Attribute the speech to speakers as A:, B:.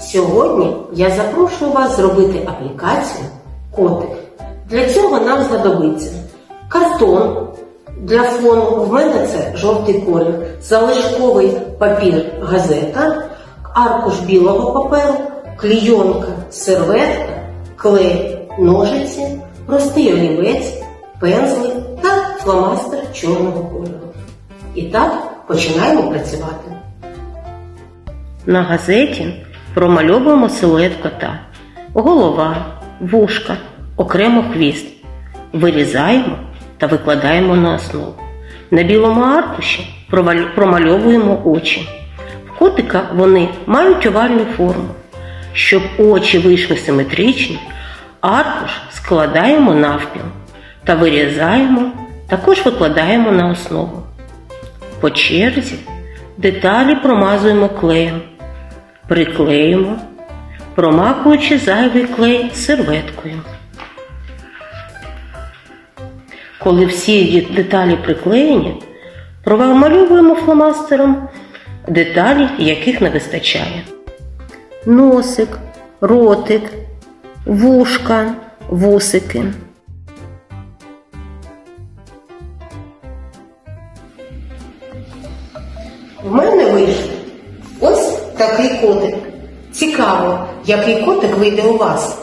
A: Сьогодні я запрошую вас зробити аплікацію Котик. Для цього нам знадобиться картон для фону. В мене це жовтий колір, залишковий папір газета, аркуш білого паперу, клійонка, серветка, клей, ножиці, простий олівець, пензлик та фломастер чорного кольору. І так починаємо працювати. На газеті промальовуємо силует кота, голова, вушка, окремо хвіст. Вирізаємо та викладаємо на основу. На білому аркуші промальовуємо очі. В котика вони мають овальну форму. Щоб очі вийшли симетричні, аркуш складаємо навпіл та вирізаємо, також викладаємо на основу. По черзі деталі промазуємо клеєм, приклеїмо, промакуючи зайвий клей серветкою. Коли всі деталі приклеєні, промальовуємо фломастером деталі, яких не вистачає. Носик, ротик, вушка, вусики. В мене вийшов ось такий котик. Цікаво, який котик вийде у вас.